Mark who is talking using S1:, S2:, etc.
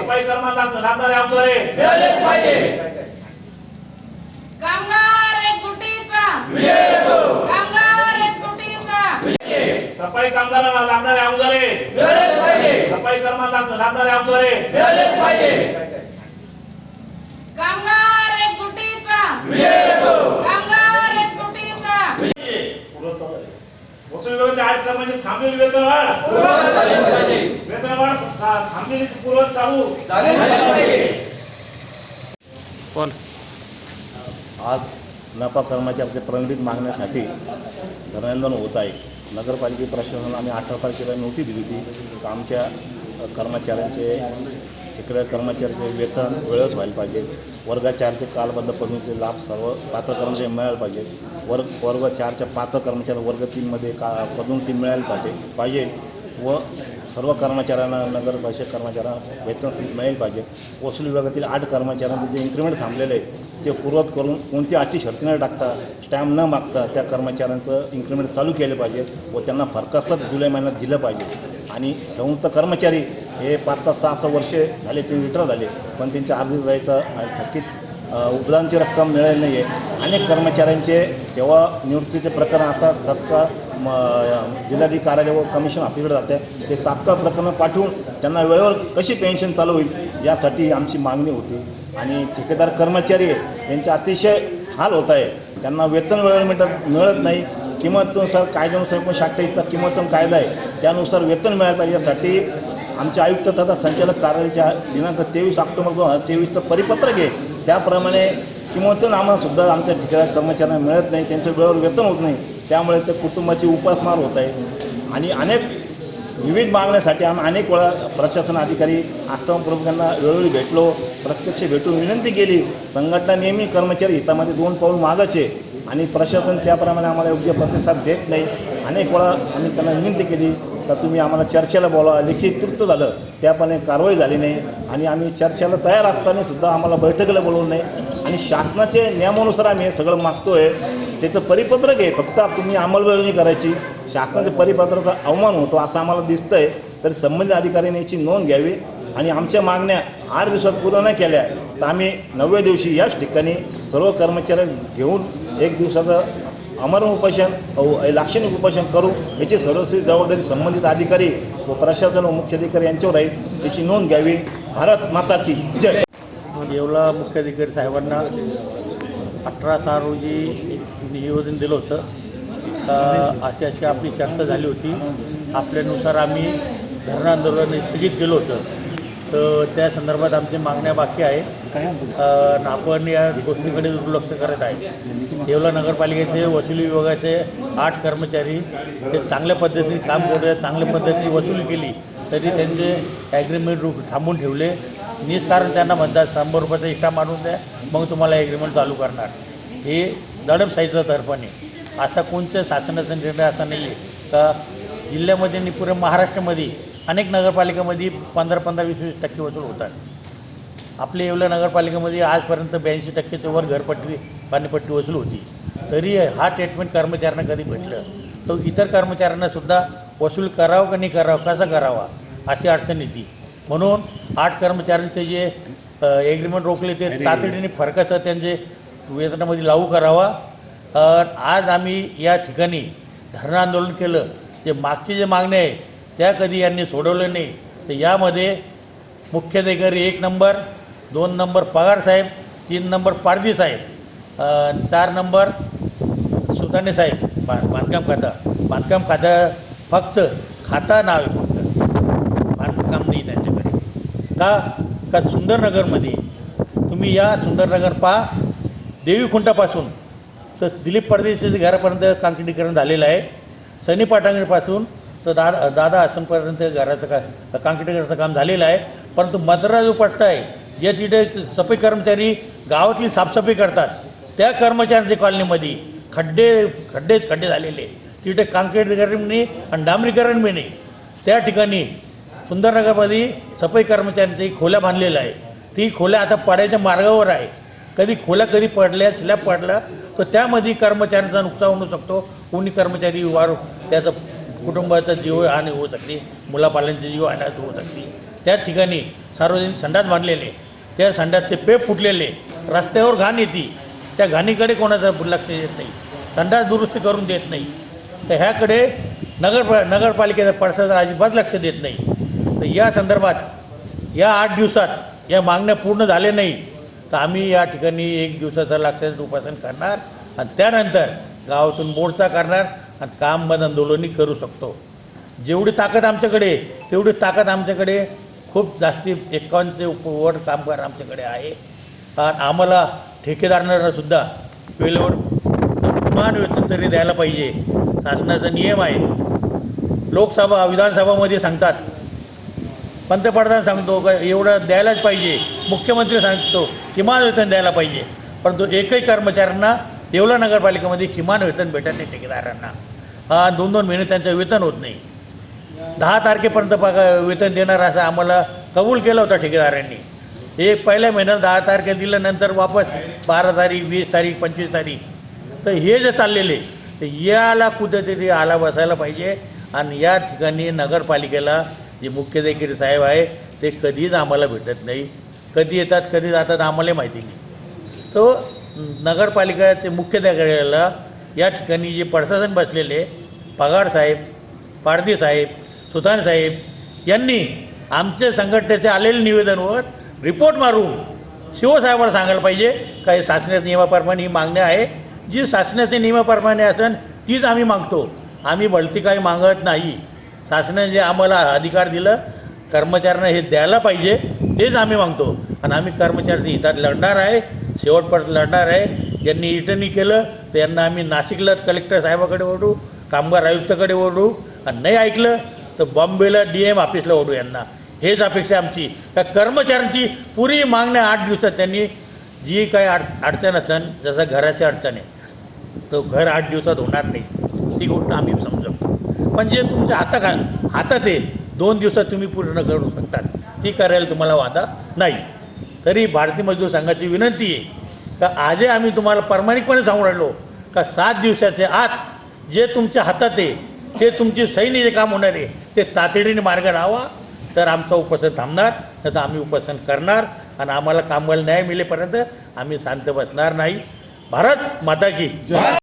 S1: सफाई कर्माला लागणारे अवजारे
S2: मिळालेच पाहिजे.
S3: कामगार एकजुटीचा कामगार एकजुटीचा
S1: सफाई कामगाराला लागणारे अवजारे
S2: मिळालेच पाहिजे.
S1: सफाई कर्माला लागणारे अवजारे
S2: मिळालेच पाहिजे.
S3: कामगार एकजुटीचा कामगार एकजुटीचा
S1: आठ थांबलेली थांबलेली चालू.
S4: आज नफा कर्मचाऱ्याच्या प्रलंबित मागण्यासाठी धरणांदोलन होत आहे. नगरपालिके प्रशासनाला आम्ही अठरा तारखेला नोटीस दिली होती. आमच्या कर्मचाऱ्यांचे तिकडे कर्मचाऱ्याचे वेतन वेळेत व्हायला पाहिजे. वर्ग चारचे कालबद्ध पदवीचे लाभ सर्व पात्र कर्मचारी मिळायला पाहिजे. वर्ग वर्ग चारच्या पात्र कर्मचारी वर्ग तीनमध्ये का पदोन्नती मिळायला पाहिजे पाहिजे व सर्व कर्मचाऱ्यांना नगर परिषद कर्मचाऱ्यांना वेतन स्थिती मिळाली पाहिजे. वसूल विभागातील आठ कर्मचाऱ्यांचे जे इन्क्रीमेंट थांबलेले आहे ते पूर्वत करून कोणती अटी शर्ती न टाकता स्टॅम्प न मागता त्या कर्मचाऱ्यांचं इन्क्रीमेंट चालू केलं पाहिजे व त्यांना फरकासत जुलै महिन्यात दिलं पाहिजे. आणि संयुक्त कर्मचारी हे पाच तास सहा सहा वर्षे झाले ते रिटायर झाले. पण त्यांच्या अर्धी जायचं थकीत उपदानची रक्कम मिळाली नाही आहे अनेक कर्मचाऱ्यांचे सेवा निवृत्तीचे प्रकरण आता तत्काळ म जिल्हाधिकारी कार्यालय व कमिशन ऑफिसकडे जाते. ते तात्काळ प्रकरणं पाठवून त्यांना वेळेवर कशी पेन्शन चालू होईल यासाठी आमची मागणी होती. आणि ठेकेदार कर्मचारी यांचे अतिशय हाल होत आहे. त्यांना वेतन वेळेवर मिळत मिळत नाही किंमतनुसार कायद्यानुसार एकोणीसशे अठ्ठावीसचा किंमतम कायदा आहे त्यानुसार वेतन मिळालं पाहिजे यासाठी आमचे आयुक्त तथा संचालक कार्यालयाच्या दिनांक तेवीस ऑक्टोबर दोन हजार तेवीसचं परिपत्रक आहे. त्याप्रमाणे किंमतून आम्हालासुद्धा आमच्या ठिकाणी कर्मचाऱ्यांना मिळत नाही त्यांचं वेळेवर वेतन होत नाही. त्यामुळे त्या कुटुंबाची उपासमार होत आहे. आणि अनेक विविध मागण्यासाठी आम्ही अनेक वेळा प्रशासन अधिकारी आस्थापनपूर्वक प्रमुखांना वेळोवेळी भेटलो. प्रत्यक्ष भेटून विनंती केली. संघटना नेहमी कर्मचारी हितामध्ये दोन पाऊल मागाचे आणि प्रशासन त्याप्रमाणे आम्हाला योग्य प्रतिसाद देत नाही. अनेक वेळा आम्ही त्यांना विनंती केली तर तुम्ही आम्हाला चर्चेला बोलावा. लिखित तृप्त झालं. त्यापणे कारवाई झाली नाही. आणि आम्ही चर्चेला तयार असताना सुद्धा आम्हाला बैठकीला बोलवलं नाही. आणि शासनाचे नियमानुसार आम्ही हे सगळं मागतोय. त्याचं परिपत्रक आहे. फक्त तुम्ही अंमलबजावणी करायची. शासनाच्या परिपत्राचा अवमान होतो असं आम्हाला दिसतंय. तर संबंधित अधिकाऱ्यांनी याची नोंद घ्यावी. आणि आमच्या मागण्या आठ दिवसात पूर्ण नाही केल्या तर आम्ही नवव्या दिवशी याच ठिकाणी सर्व कर्मचाऱ्या घेऊन एक दिवसाचं अमरण उपोषण लाक्षणिक उपोषण करू याची सर्वस्वी जबाबदारी संबंधित अधिकारी व प्रशासन व मुख्याधिकारी यांच्यावर राहील याची नोंद घ्यावी. भारत माता की जय.
S5: येवला मुख्याधिकारी साहेबांना अठरा सहा रोजी एक निवेदन दिलं होतं. अशी अशी आपली चर्चा झाली होती. आपल्यानुसार आम्ही धरण आंदोलन स्थगित केलं होतं. तर त्या संदर्भात आमची मागण्या बाकी आहे. आपण या गोष्टीकडे दुर्लक्ष करत आहे. येवला नगरपालिकेचे वसुली विभागाचे आठ कर्मचारी ते चांगल्या पद्धतीने काम करले चांगल्या पद्धतीने वसुली केली तरी त्यांचे ॲग्रीमेंट रूप थांबून ठेवले. निष्कारण त्यांना म्हणतात शंभर रुपयाचा इष्टा मारून द्या मग तुम्हाला ॲग्रीमेंट चालू करणार. हे दडपशाहीचं तर्फाने. असा कोणत्या शासनाचा निर्णय असा नाही आहे का जिल्ह्यामध्ये आणि पुऱ्या महाराष्ट्रामध्ये अनेक नगरपालिकेमध्ये पंधरा पंधरा वीस वीस टक्के वसूल होतात. आपल्या येवला नगरपालिकेमध्ये आजपर्यंत ब्याऐंशी टक्केच्या वर घरपट्टी पाणीपट्टी वसूल होती. तरी हा ट्रीटमेंट कर्मचाऱ्यांना कधी भेटलं? तर इतर कर्मचाऱ्यांना सुद्धा वसूल करावं का नाही करावं कसा करावा अशी अडचण येते. म्हणून आठ कर्मचाऱ्यांचे जे एग्रीमेंट रोखले ते तातडीने फरकासह त्यांचे वेतनामध्ये लागू करावा. आज आम्ही या ठिकाणी धरणं आंदोलन केलं. जे मागचे जे मागणे आहे त्या कधी यांनी सोडवलं नाही. तर यामध्ये मुख्याधिकारी एक नंबर दोन नंबर पगार साहेब तीन नंबर पारधी साहेब चार नंबर सुताने साहेब. बा बांधकाम खातं. बांधकाम खातं फक्त खाता नाव आहे फक्त. बांधकाम नाही त्यांच्याकडे. का? का सुंदरनगरमध्ये तुम्ही या सुंदरनगर पहा देवीखुंटापासून तर दिलीप परदेशीच्या घरापर्यंत कांकणीकरण झालेलं आहे. सनी पाटांगणीपासून तर दादा दादा आसनपर्यंत घराचं का कांकणीकरणाचं काम झालेलं आहे. परंतु मद्रा जो पट्टा आहे. जे तिथे सफाई कर्मचारी गावातली साफसफाई करतात त्या कर्मचाऱ्यांच्या कॉलनीमध्ये खड्डे खड्डेच खड्डे झालेले. तिथे काँक्रीटकरण नाही आणि डांबरीकरण बी नाही. त्या ठिकाणी सुंदरनगरमध्ये सफाई कर्मचाऱ्यांची खोल्या बांधलेल्या आहे ती खोल्या आता पडायच्या मार्गावर आहे. कधी खोल्या कधी पडल्या स्लॅब पडला तर त्यामध्ये कर्मचाऱ्यांचा नुकसान होऊ शकतो. कोणी कर्मचारी वार त्याचं कुटुंबाचा जीव हानी होऊ शकते मुलापालांची जीव हानी होऊ शकते. त्या ठिकाणी सार्वजनिक संडास बांधलेले. त्या संडासचे पेप फुटलेले. रस्त्यावर घाण येते. त्या घाणीकडे कोणाचं लक्ष देत नाही. संडास दुरुस्ती करून देत नाही. तर ह्याकडे नगर नगरपालिकेचा प्रशासन अजिबात लक्ष देत नाही. तर या संदर्भात या आठ दिवसात या मागण्या पूर्ण झाल्या नाही तर आम्ही या ठिकाणी एक दिवसाचं लाक्षाचं उपासन करणार आणि त्यानंतर गावातून मोर्चा करणार आणि काम बंद आंदोलनही करू शकतो. जेवढी ताकद आमच्याकडे तेवढी ताकद आमच्याकडे खूप जास्ती एकावन्नचे वर कामगार आमच्याकडे आहे. आणि आम्हाला ठेकेदारांनासुद्धा वेळेवर किमान वेतन तरी द्यायला पाहिजे. शासनाचा नियम आहे. लोकसभा विधानसभामध्ये सांगतात. पंतप्रधान सांगतो का एवढं द्यायलाच पाहिजे. मुख्यमंत्री सांगतो किमान वेतन द्यायला पाहिजे. परंतु एकही कर्मचाऱ्यांना येवला नगरपालिकेमध्ये किमान वेतन भेटत नाही ठेकेदारांना. हा दोन दोन महिने त्यांचं वेतन होत नाही. दहा तारखेपर्यंत पगार वेतन देणार असं आम्हाला कबूल केलं होतं ठेकेदारांनी. एक पहिल्या महिन्यात दहा तारखे दिल्यानंतर वापस बारा तारीख वीस तारीख पंचवीस तारीख. तर हे जे चाललेले तर याला कुठेतरी आला बसायला पाहिजे. आणि या ठिकाणी नगरपालिकेला जे मुख्याधिकारी साहेब आहे ते कधीच आम्हाला भेटत नाही. कधी येतात कधी जातात आम्हाला माहिती नाही. तो नगरपालिकाचे मुख्याधिकाऱ्याला या ठिकाणी जे प्रशासन बसलेले पगार साहेब पारधी साहेब सुतानसाहेब यांनी आमच्या संघटनेचे आलेले निवेदनवर रिपोर्ट मारून शिवसाहेबाला सांगायला पाहिजे का हे शासनाच्या नियमाप्रमाणे ही मागणी आहे. जी शासनाच्या नियमाप्रमाणे असेल तीच आम्ही मागतो. आम्ही भलती काही मागत नाही. शासनाने जे आम्हाला अधिकार दिलं कर्मचाऱ्यांना हे द्यायला पाहिजे तेच आम्ही मागतो. आणि आम्ही कर्मचाऱ्यांच्या हितात लढणार आहे शेवटपर्यंत लढणार आहे. ज्यांनी इटनी केलं तर यांना आम्ही नाशिकला कलेक्टर साहेबाकडे ओढू कामगार आयुक्ताकडे ओढू आणि नाही ऐकलं तर बॉम्बेला डी एम ऑफिसला ओढू यांना. हेच अपेक्षा आमची. त्या कर्मचाऱ्यांची पुरी मागण्या आठ दिवसात त्यांनी जी काही अड अडचण असेल जसं घराची अडचण आहे तो घर आठ दिवसात होणार नाही. ती गोष्ट आम्ही समजतो. पण जे तुमच्या हाता हातात आहे दोन दिवसात तुम्ही पूर्ण करू शकतात. ती करायला तुम्हाला वादा नाही. तरी भारतीय मजदूर संघाची विनंती आहे का आजही आम्ही तुम्हाला प्रामाणिकपणे सांगून राहिलो का सात दिवसाच्या आत जे तुमच्या हातात आहे ते तुमची सैन्य जे काम होणार आहे ते तातडीने मार्ग लावा. तर आमचं उपोषण थांबणार नाही तर आम्ही उपोषण करणार आणि आम्हाला कामाला न्याय मिळेपर्यंत आम्ही शांत बसणार नाही. भारत माता की